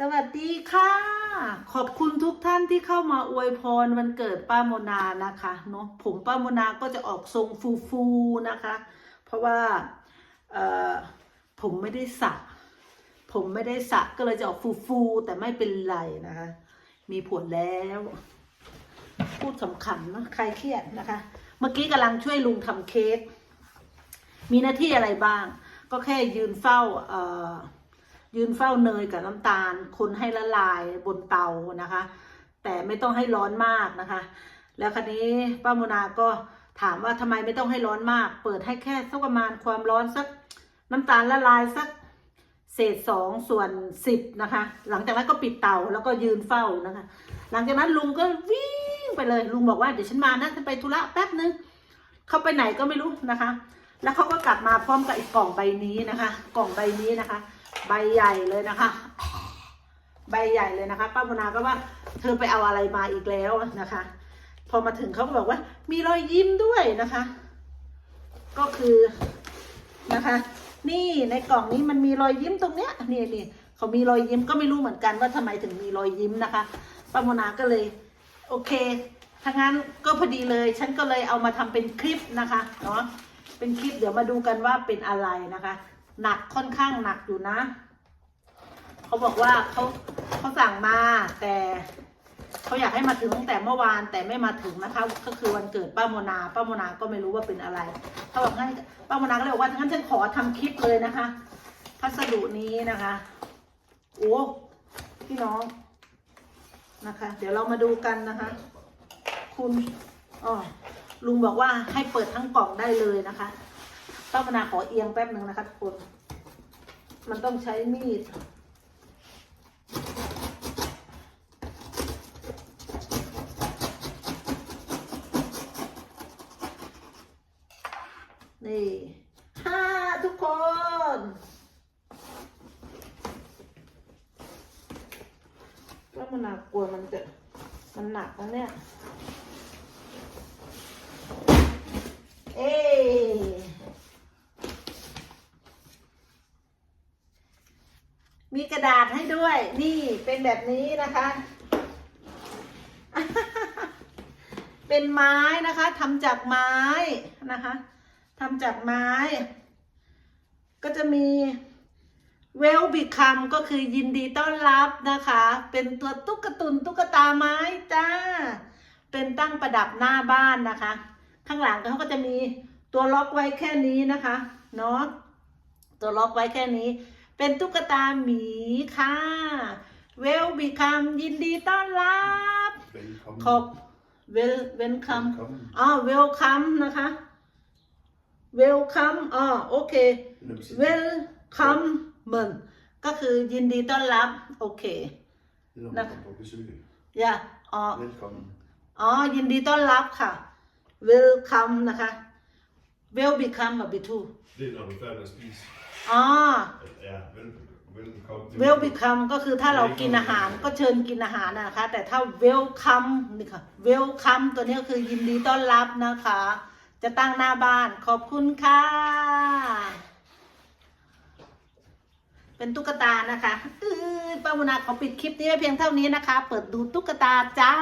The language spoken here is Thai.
สวัสดีค่ะ ขอบคุณทุกท่านที่เข้ามาอวยพรวันเกิดป้าโมนานะคะเนาะผมป้าโมนาก็จะออกทรงฟูๆนะคะ เพราะว่าเออผมไม่ได้สระผมไม่ได้สระก็เลยจะออกฟูๆแต่ไม่เป็นไรนะคะ มีผลแล้ว พูดขำๆนะใครเครียดนะคะ เมื่อกี้กำลังช่วยลุงทำเค้กมีหน้าที่อะไรบ้าง ก็แค่ยืนเฝ้าเออ ยืนเฝ้าเนยกับน้ำตาล คนให้ละลายบนเตานะคะ แต่ไม่ต้องให้ร้อนมากนะคะ แล้วคราวนี้ป้าโมนาก็ถามว่าทำไมไม่ต้องให้ร้อนมาก เปิดให้แค่สักประมาณความร้อนสักน้ำตาลละลายสักเศษสองส่วนสิบนะคะ หลังจากนั้นก็ปิดเตาแล้วก็ยืนเฝ้านะคะ หลังจากนั้นลุงก็วิ่งไปเลย ลุงบอกว่าเดี๋ยวฉันมานะฉันไปธุระแป๊บนึงเขาไปไหนก็ไม่รู้นะคะ แล้วเขาก็กลับมาพร้อมกับอีกกล่องใบนี้นะคะ กล่องใบนี้นะคะ ใบใหญ่เลยนะคะ ใบใหญ่เลยนะคะป้าพนาก็ว่าเธอไปเอาอะไรมาอีกแล้วนะคะ พอมาถึงเขาก็บอกว่า มีรอยยิ้มด้วยนะคะ ก็คือนะคะ นี่ในกล่องนี้มันมีรอยยิ้มตรงเนี้ยนี่นี่เขามีรอยยิ้มก็ไม่รู้เหมือนกันว่าทำไมถึงมีรอยยิ้มนะคะป้าพนาก็เลย โอเคถ้างั้นก็พอดีเลย ฉันก็เลยเอามาทำเป็นคลิปนะคะเนาะเป็นคลิปเดี๋ยวมาดูกันว่าเป็นอะไรนะคะ หนักค่อนข้างหนักอยู่นะ เขาบอกว่าเขาเขาสั่งมาแต่เขาอยากให้มาถึงตั้งแต่เมื่อวานแต่ไม่มาถึงนะคะ ก็คือวันเกิดป้าโมนาป้าโมนาก็ไม่รู้ว่าเป็นอะไรเขาบอกงั้นป้าโมนาก็เลยบอกว่างั้นฉันขอทำคลิปเลยนะคะ พัสดุนี้นะคะโอ้พี่น้องนะคะ เดี๋ยวเรามาดูกันนะคะ คุณอ๋อลุงบอกว่าให้เปิดทั้งกล่องได้เลยนะคะ ป้าพนาขอเอียงแป๊บหนึ่งนะคะทุกคน มันต้องใช้มีด นี่ห้าทุกคนป้าพนากลัวมันจะ มันหนักนะเนี่ย เอ้ มีกระดาษให้ด้วย นี่เป็นแบบนี้นะคะ เป็นไม้นะคะทำจากไม้นะคะทำจากไม้ ก็จะมีเวลบิคัมก็คือยินดีต้อนรับนะคะ เป็นตัวตุ๊กตุนตุ๊กตาไม้จ้า เป็นตั้งประดับหน้าบ้านนะคะ ข้างหลังเขาก็จะมีตัวล็อกไว้แค่นี้นะคะเนาะตัวล็อกไว้แค่นี้ เป็นตุ๊กตาหมีค่ะเวลบิคัมยินดีต้อนรับ Velkommen. ขอบเวลเวลคัม Velkommen. อ๋อเวลคัมนะคะเวลคัมอ๋อโอเค Lad mig se. เวลคัมเหมือนก็คือยินดีต้อนรับ โอเค Det er, når Nå. man kommer på besøg. อย่าอ๋อ Velkommen. อ๋อยินดีต้อนรับค่ะ welcome นะคะ will become กับ be to Det er når du er færdig med at spise. อ๋อ Ja, vel, velkommen. Det will become ก็คือถ้าเรากินอาหารก็เชิญกินอาหารนะคะ แต่ถ้า welcome นี่ค่ะ welcome ตัวนี้ก็คือยินดีต้อนรับนะคะ จะตั้งหน้าบ้านขอบคุณค่ะ เป็นตุ๊กตานะคะอือป้ามุนาขอปิดคลิปนี้ไว้เพียงเท่านี้นะคะ เปิดดูตุ๊กตาจ้า